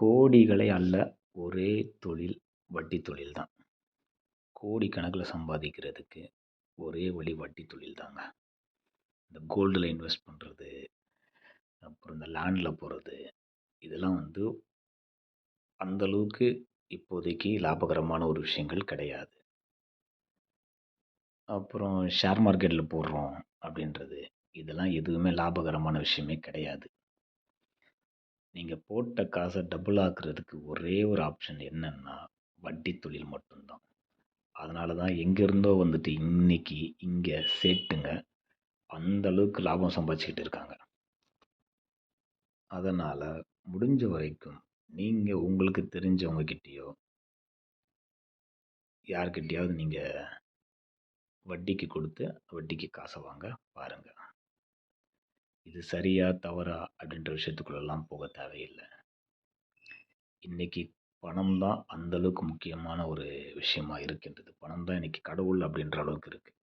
கோடிகளை அல்ல ஒரே தொழில் வட்டி தொழில் தான். கோடிக்கணக்கில் சம்பாதிக்கிறதுக்கு ஒரே வழி வட்டி தொழில் தாங்க. இந்த கோல்டில் இன்வெஸ்ட் பண்ணுறது அப்புறம் இந்த லேண்டில் போகிறது இதெல்லாம் வந்து அந்தளவுக்கு இப்போதைக்கு லாபகரமான ஒரு விஷயங்கள் கிடையாது. அப்புறம் ஷேர் மார்க்கெட்டில் போடுறோம் அப்படின்றது இதெல்லாம் எதுவுமே லாபகரமான விஷயமே கிடையாது. நீங்கள் போட்ட காசை டபுள் ஆக்குறதுக்கு ஒரே ஒரு ஆப்ஷன் என்னன்னா வட்டி தொழில் மட்டும்தான். அதனால தான் எங்கேருந்தோ வந்துட்டு இன்னைக்கு இங்கே சேட்டுங்க அந்த அளவுக்கு லாபம் சம்பாதிச்சிக்கிட்டு இருக்காங்க. அதனால் முடிஞ்ச வரைக்கும் நீங்கள் உங்களுக்கு தெரிஞ்சவங்கக்கிட்டேயோ யார்கிட்டயாவது நீங்கள் வட்டிக்கு கொடுத்து வட்டிக்கு காசை வாங்க பாருங்கள் இது சரியா தவறா அப்படின்ற விஷயத்துக்குள்ளெல்லாம் போக தேவையில்லை. இன்னைக்கு பணம் தான் அந்த அளவுக்கு முக்கியமான ஒரு விஷயமா இருக்கின்றது. பணம் தான் இன்றைக்கி கடவுள் அப்படின்ற அளவுக்கு இருக்குது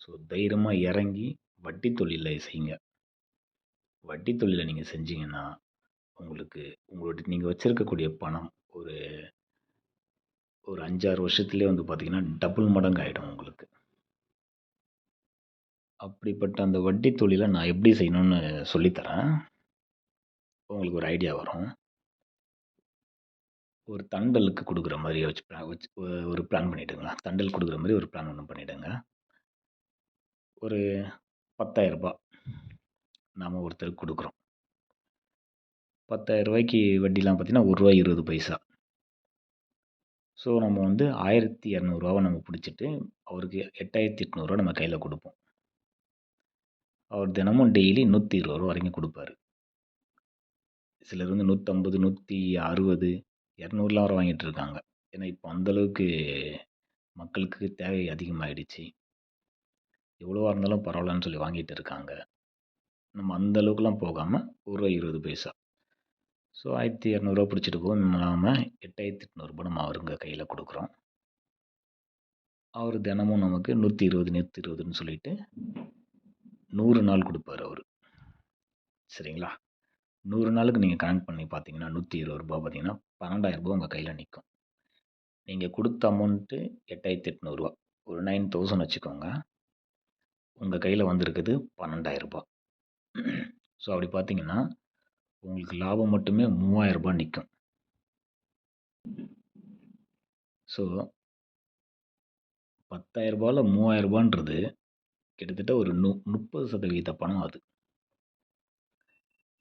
ஸோ தைரியமாக இறங்கி வட்டி தொழிலை செய்யுங்க வட்டி தொழிலை நீங்கள் செஞ்சீங்கன்னா உங்களுக்கு உங்களுடைய நீங்கள் வச்சுருக்கக்கூடிய பணம் ஒரு ஒரு அஞ்சாறு வருஷத்துலேயே வந்து பார்த்திங்கன்னா டபுள் மடங்கு ஆகிடும் உங்களுக்கு. அப்படிப்பட்ட அந்த வட்டி தொழிலை நான் எப்படி செய்யணும்னு சொல்லித்தரேன். உங்களுக்கு ஒரு ஐடியா வரும். ஒரு தண்டலுக்கு கொடுக்குற மாதிரி வச்சு பிளான் வச்சு ஒரு பிளான் பண்ணிவிடுங்க தண்டல் கொடுக்குற மாதிரி ஒரு பிளான் ஒன்று பண்ணிவிடுங்க ஒரு பத்தாயிரரூபா நாம் ஒருத்தருக்கு கொடுக்குறோம். பத்தாயிரரூபாய்க்கு வட்டிலாம் பார்த்திங்கன்னா ஒரு ரூபா இருபது பைசா. ஸோ நம்ம வந்து ஆயிரத்தி இரநூறுவாவை நம்ம பிடிச்சிட்டு அவருக்கு எட்டாயிரத்தி எட்நூறுரூவா நம்ம கையில் கொடுப்போம். அவர் தினமும் டெய்லி நூற்றி இருபது ரூபா வரைக்கும் கொடுப்பாரு. சிலர் வந்து நூற்றம்பது நூற்றி அறுபது இரநூறுலாம் வர வாங்கிட்டு இருக்காங்க ஏன்னா இப்போ அந்தளவுக்கு மக்களுக்கு தேவை அதிகமாகிடுச்சு எவ்வளோவா இருந்தாலும் பரவாயில்லன்னு சொல்லி வாங்கிட்டு இருக்காங்க நம்ம அந்த அளவுக்குலாம் போகாமல் ஒரு ரூபா இருபது பைசா. ஸோ ஆயிரத்தி இரநூறுவா பிடிச்சிட்டு போகும். இல்லாமல் எட்டாயிரத்தி எட்நூறுபா நம்ம அவருங்க கையில் கொடுக்குறோம். அவர் தினமும் நமக்கு நூற்றி இருபது நூற்றி இருபதுன்னு சொல்லிட்டு நூறு நாள் கொடுப்பாரு அவர். சரிங்களா? நூறு நாளுக்கு நீங்கள் கனெக்ட் பண்ணி பார்த்தீங்கன்னா நூற்றி இருபது ரூபா பார்த்தீங்கன்னா பன்னெண்டாயிரரூபா உங்கள் கையில் நிற்கும் நீங்கள் கொடுத்த அமௌண்ட்டு எட்டாயிரத்தி எட்நூறுரூவா ஒரு நைன் தௌசண்ட் வச்சுக்கோங்க. உங்கள் கையில் வந்திருக்குது பன்னெண்டாயிரரூபா ஸோ அப்படி பார்த்தீங்கன்னா உங்களுக்கு லாபம் மட்டுமே மூவாயிரரூபா நிற்கும் ஸோ பத்தாயிரரூபாவில் மூவாயிரரூபான்றது கிட்டத்தட்ட ஒரு நு முப்பது சதவீத பணம் அது.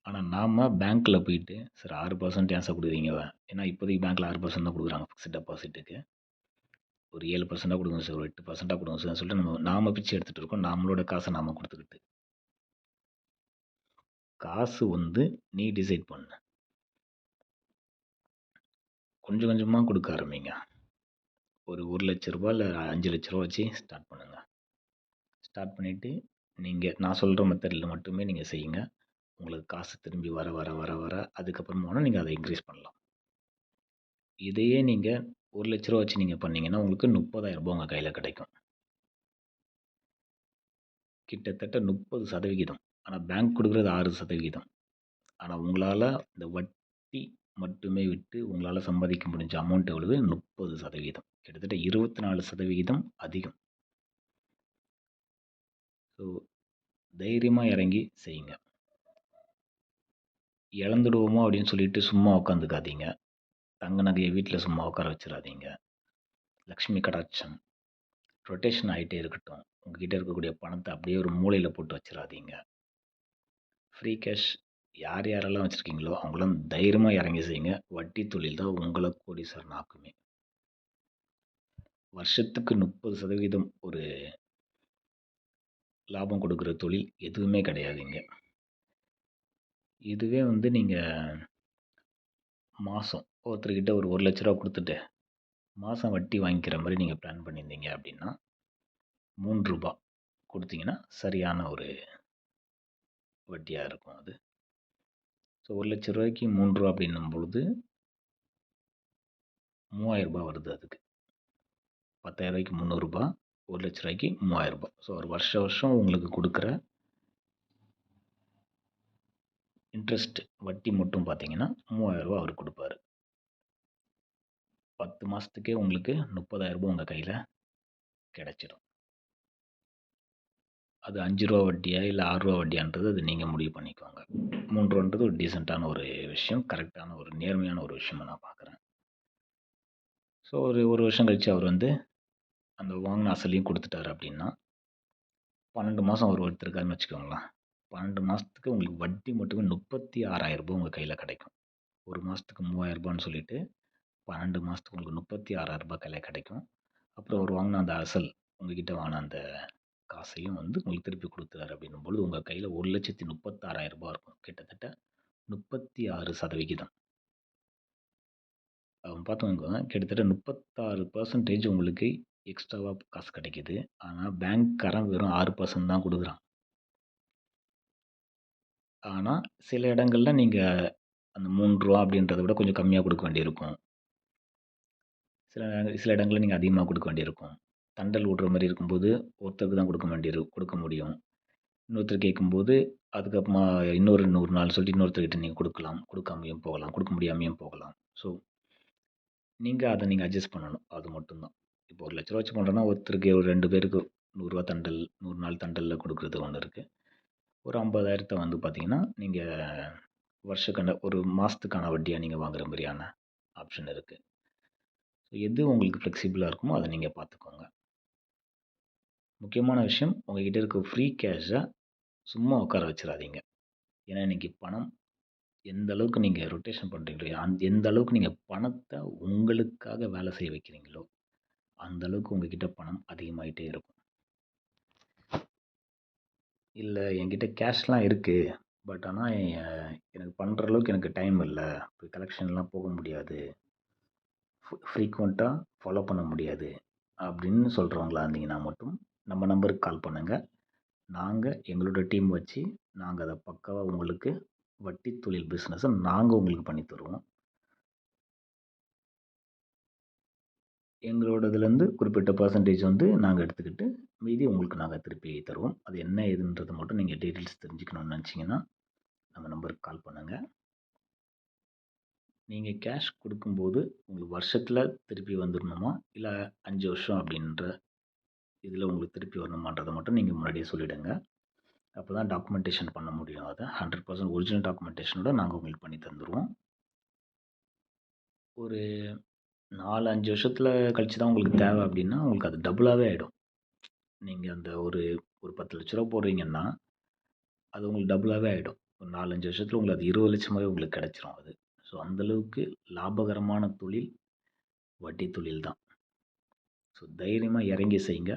ஆனால் நாம் பேங்க்கில் போயிட்டு சார் ஆறு பர்சன்ட் ஏன் சார் கொடுக்குறீங்க? ஏன்னா இப்போதைக்கு பேங்க்கில் ஆறு பர்சன்ட் தான் கொடுக்குறாங்க ஃபிக்ஸ்ட் டெபாசிட்டுக்கு ஒரு ஏழு பர்சன்ட்டாக கொடுங்க சார். ஒரு எட்டு பர்சன்ட்டாக கொடுங்க சார் சொல்லிட்டு நம்ம நாம் பிச்சு எடுத்துகிட்டு இருக்கோம். நம்மளோட காசை நாம் கொடுத்துக்கிட்டு. காசு வந்து நீ டிசைட் பண்ணு. கொஞ்சம் கொஞ்சமாக கொடுக்க ஆரம்பிங்க. ஒரு ஒரு லட்ச ரூபா இல்லை அஞ்சு லட்ச ரூபா வச்சு ஸ்டார்ட் பண்ணுங்கள் ஸ்டார்ட் பண்ணிவிட்டு நீங்கள் நான் சொல்கிற மெத்தடில் மட்டுமே நீங்கள் செய்யுங்க. உங்களுக்கு காசு திரும்பி வர வர வர வர அதுக்கப்புறமா வேணால் நீங்கள் அதை இன்க்ரீஸ் பண்ணலாம். இதையே நீங்கள் ஒரு லட்ச ரூபா வச்சு நீங்கள் பண்ணிங்கன்னா உங்களுக்கு முப்பதாயிரரூபா உங்கள் கையில் கிடைக்கும். கிட்டத்தட்ட முப்பது சதவிகிதம். ஆனால் பேங்க் கொடுக்குறது ஆறு சதவிகிதம். ஆனால் உங்களால் இந்த வட்டி மட்டுமே விட்டு உங்களால் சம்பாதிக்க முடிஞ்ச அமௌண்ட் எவ்வளவு? முப்பது சதவீதம் கிட்டத்தட்ட இருபத்தி நாலு சதவிகிதம் அதிகம். ஸோ தைரியமாக இறங்கி செய்யுங்க. இழந்துடுவோமோ அப்படின்னு சொல்லிட்டு சும்மா உட்காந்துக்காதீங்க தங்க நகையை வீட்டில் சும்மா உட்கார வச்சிடாதீங்க லக்ஷ்மி கடாட்சம் ரொட்டேஷன் ஆகிட்டே இருக்கட்டும். உங்ககிட்ட இருக்கக்கூடிய பணத்தை அப்படியே ஒரு மூலையில் போட்டு வச்சிடாதீங்க ஃப்ரீ கேஷ் யார் யாரெல்லாம் வச்சுருக்கீங்களோ அவங்களாம் தைரியமாக இறங்கி செய்யுங்க. வட்டி தொழில் தான் உங்களை கோடீஸ்வரன் ஆக்குமே. வருஷத்துக்கு முப்பது சதவீதம் ஒரு லாபம் கொடுக்குற தொழில் எதுவுமே கிடையாது இங்கே இதுவே வந்து நீங்கள் மாதம் ஒருத்தர்கிட்ட ஒரு ஒரு லட்ச ரூபா கொடுத்துட்டு மாதம் வட்டி வாங்கிக்கிற மாதிரி நீங்கள் பிளான் பண்ணியிருந்தீங்க அப்படின்னா மூன்று ரூபா கொடுத்தீங்கன்னா சரியான ஒரு வட்டியாக இருக்கும் அது. ஸோ ஒரு லட்ச ரூபாய்க்கு மூன்று ரூபா அப்படின்னும் பொழுது மூவாயிரரூபா வருது அதுக்கு. பத்தாயிரரூபாய்க்கு முந்நூறுரூபா ஒரு லட்ச ரூபாய்க்கு மூவாயிரரூபா ஸோ ஒரு வருஷ வருஷம் உங்களுக்கு கொடுக்குற இன்ட்ரெஸ்ட் வட்டி மட்டும் பார்த்தீங்கன்னா மூவாயிரரூபா அவர் கொடுப்பாரு. பத்து மாதத்துக்கே உங்களுக்கு முப்பதாயிரரூபா உங்கள் கையில் கிடச்சிடும். அது அஞ்சு ரூபா வட்டியா இல்லை ஆறுரூவா வட்டியான்றது அது நீங்கள் முடிவு பண்ணிக்கோங்க. மூன்று ரூபான்றது ஒரு டீசெண்டான ஒரு விஷயம் கரெக்டான ஒரு நேர்மையான ஒரு விஷயமாக நான் பார்க்குறேன் ஸோ ஒரு ஒரு வருஷம் கழித்து அவர் வந்து அந்த வாங்கின அசலையும் கொடுத்துட்டாரு அப்படின்னா பன்னெண்டு மாதம் அவர் எடுத்திருக்காருன்னு வச்சுக்கோங்களேன். பன்னெண்டு மாதத்துக்கு உங்களுக்கு வட்டி மட்டுமே முப்பத்தி ஆறாயிரரூபா உங்கள் கையில் கிடைக்கும். ஒரு மாதத்துக்கு மூவாயிரரூபான்னு சொல்லிட்டு பன்னெண்டு மாதத்துக்கு உங்களுக்கு முப்பத்தி ஆறாயிரரூபா கையில் கிடைக்கும். அப்புறம் அவர் வாங்கின அந்த அசல் உங்ககிட்ட வாங்கின அந்த காசையும் வந்து உங்களுக்கு திருப்பி கொடுத்துறாரு அப்படின்னும் பொழுது உங்கள் கையில் ஒரு லட்சத்தி முப்பத்தாறாயிரரூபா இருக்கும். கிட்டத்தட்ட முப்பத்தி ஆறு சதவிகிதம். அவன் பார்த்தவங்க கிட்டத்தட்ட முப்பத்தாறு பர்சன்டேஜ் உங்களுக்கு எக்ஸ்ட்ராவாக காசு கிடைக்கிது. ஆனால் பேங்க்காரன் வெறும் ஆறு பர்சன்ட் தான் கொடுக்குறான். ஆனால் சில இடங்கள்ல நீங்கள் அந்த மூன்று ரூபா அப்படின்றத விட கொஞ்சம் கம்மியாக கொடுக்க வேண்டியிருக்கும். சில சில இடங்களில் நீங்கள் அதிகமாக கொடுக்க வேண்டியிருக்கும். தண்டல் விடுற மாதிரி இருக்கும்போது ஒருத்தருக்கு தான் கொடுக்க வேண்டியிரு கொடுக்க முடியும். இன்னொருத்தர் கேட்கும்போது அதுக்கப்புறமா இன்னொரு நூறு நாள் சொல்லிட்டு இன்னொருத்தர்கிட்ட நீங்கள் கொடுக்கலாம். கொடுக்காமையும் போகலாம். கொடுக்க முடியாமையும் போகலாம். ஸோ நீங்கள் அதை நீங்கள் அட்ஜஸ்ட் பண்ணணும். அது மட்டும்தான். இப்போ ஒரு லட்ச ரூபா வச்சு பண்ணுறோன்னா ஒருத்தருக்கு ஒரு ரெண்டு பேருக்கு நூறுரூவா தண்டல் நூறு நாள் தண்டலில் கொடுக்குறது ஒன்று இருக்குது ஒரு ஐம்பதாயிரத்த வந்து பார்த்தீங்கன்னா நீங்கள் வருஷக்கண ஒரு மாதத்துக்கான வட்டியாக நீங்கள் வாங்குகிற மாதிரியான ஆப்ஷன் இருக்குது ஸோ எது உங்களுக்கு ஃப்ளெக்சிபிளாக இருக்குமோ அதை நீங்கள் பார்த்துக்கோங்க முக்கியமான விஷயம் உங்ககிட்ட இருக்க ஃப்ரீ கேஷை சும்மா உட்கார வச்சிடாதீங்க. ஏன்னா இன்றைக்கி பணம் எந்த அளவுக்கு நீங்கள் ரொட்டேஷன் பண்ணுறீங்களோ அந்த எந்த அளவுக்கு நீங்கள் பணத்தை உங்களுக்காக வேலை செய்ய வைக்கிறீங்களோ அந்த அளவுக்கு உங்ககிட்ட பணம் அதிகமாகிட்டே இருக்கும். இல்லை என்கிட்ட கேஷ்லாம் இருக்குது பட் ஆனால் எனக்கு பண்ணுற அளவுக்கு எனக்கு டைம் இல்லை. இப்போ கலெக்ஷன்லாம் போக முடியாது. ஃப்ரீக்வெண்ட்டாக ஃபாலோ பண்ண முடியாது. அப்படின்னு சொல்கிறவங்களா இருந்தீங்கன்னா மட்டும் நம்ம நம்பருக்கு கால் பண்ணுங்கள் நாங்கள் எங்களோட டீம் வச்சு நாங்கள் அதை பக்காவாக உங்களுக்கு வட்டி தொழில் பிஸ்னஸை நாங்கள் உங்களுக்கு பண்ணி தருவோம். எங்களோட இதுலேருந்து குறிப்பிட்ட பர்சன்டேஜ் வந்து நாங்கள் எடுத்துக்கிட்டு மீதி உங்களுக்கு நாங்கள் திருப்பி தருவோம். அது என்ன ஏதுன்றது மட்டும் நீங்கள் டீட்டெயில்ஸ் தெரிஞ்சுக்கணும்னு நினச்சிங்கன்னா நம்ம நம்பருக்கு கால் பண்ணுங்கள் நீங்கள் கேஷ் கொடுக்கும்போது உங்களுக்கு வருஷத்தில் திருப்பி வந்துடணுமா இல்லை அஞ்சு வருஷம் அப்படின்ற இதில் உங்களுக்கு திருப்பி வரணுமான்றதை மட்டும் நீங்கள் முன்னாடியே சொல்லிவிடுங்க அப்போ தான் டாக்குமெண்டேஷன் பண்ண முடியும். அதை ஹண்ட்ரட் பர்சன்ட் ஒரிஜினல் டாக்குமெண்டேஷனோட நாங்கள் உங்களுக்கு பண்ணி தந்துடுவோம் ஒரு நாலு அஞ்சு வருஷத்தில் கழிச்சு தான் உங்களுக்கு தேவை அப்படின்னா உங்களுக்கு அது டபுளாகவே ஆகிடும் நீங்கள் அந்த ஒரு ஒரு பத்து லட்ச ரூபா போடுறீங்கன்னா அது உங்களுக்கு டபுளாகவே ஆகிடும் ஒரு நாலஞ்சு வருஷத்தில் உங்களுக்கு அது இருபது லட்சமாகவே உங்களுக்கு கிடச்சிரும் அது. ஸோ அந்தளவுக்கு லாபகரமான தொழில் வட்டி தொழில் தான். ஸோ தைரியமாக இறங்கி செய்யுங்க.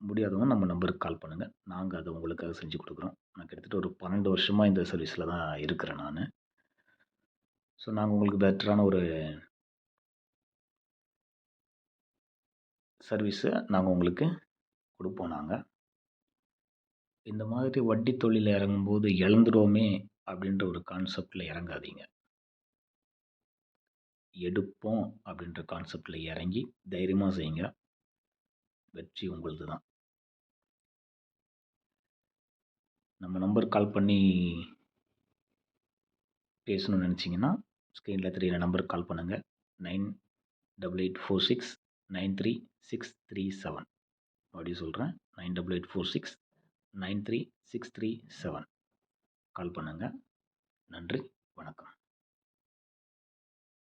முடியாதவங்க நம்ம நம்பருக்கு கால் பண்ணுங்கள் நாங்கள் அதை உங்களுக்காக செஞ்சு கொடுக்குறோம். நான் கிட்டத்தட்ட ஒரு பன்னெண்டு வருஷமாக இந்த சர்வீஸில் தான் இருக்கிறேன் நான். ஸோ நாங்கள் உங்களுக்கு பெட்டரான ஒரு சர்வீஸை நாங்கள் உங்களுக்கு கொடுப்போம் நாங்கள் இந்த மாதிரி வட்டி தொழிலில் இறங்கும்போது இழந்துருவோமே அப்படின்ற ஒரு கான்செப்டில் இறங்காதீங்க. எடுப்போம் அப்படின்ற கான்செப்டில் இறங்கி தைரியமாக செய்யுங்க. வெற்றி உங்களது தான். நம்ம நம்பர் கால் பண்ணி பேசணும்னு நினச்சிங்கன்னா ஸ்க்ரீனில் தெரியிற நம்பருக்கு கால் பண்ணுங்கள் nine double eight four six nine three six three seven. மறுபடியும் சொல்கிறேன் nine double eight four six nine three six three seven. Call பண்ணுங்கள் நன்றி. வணக்கம்.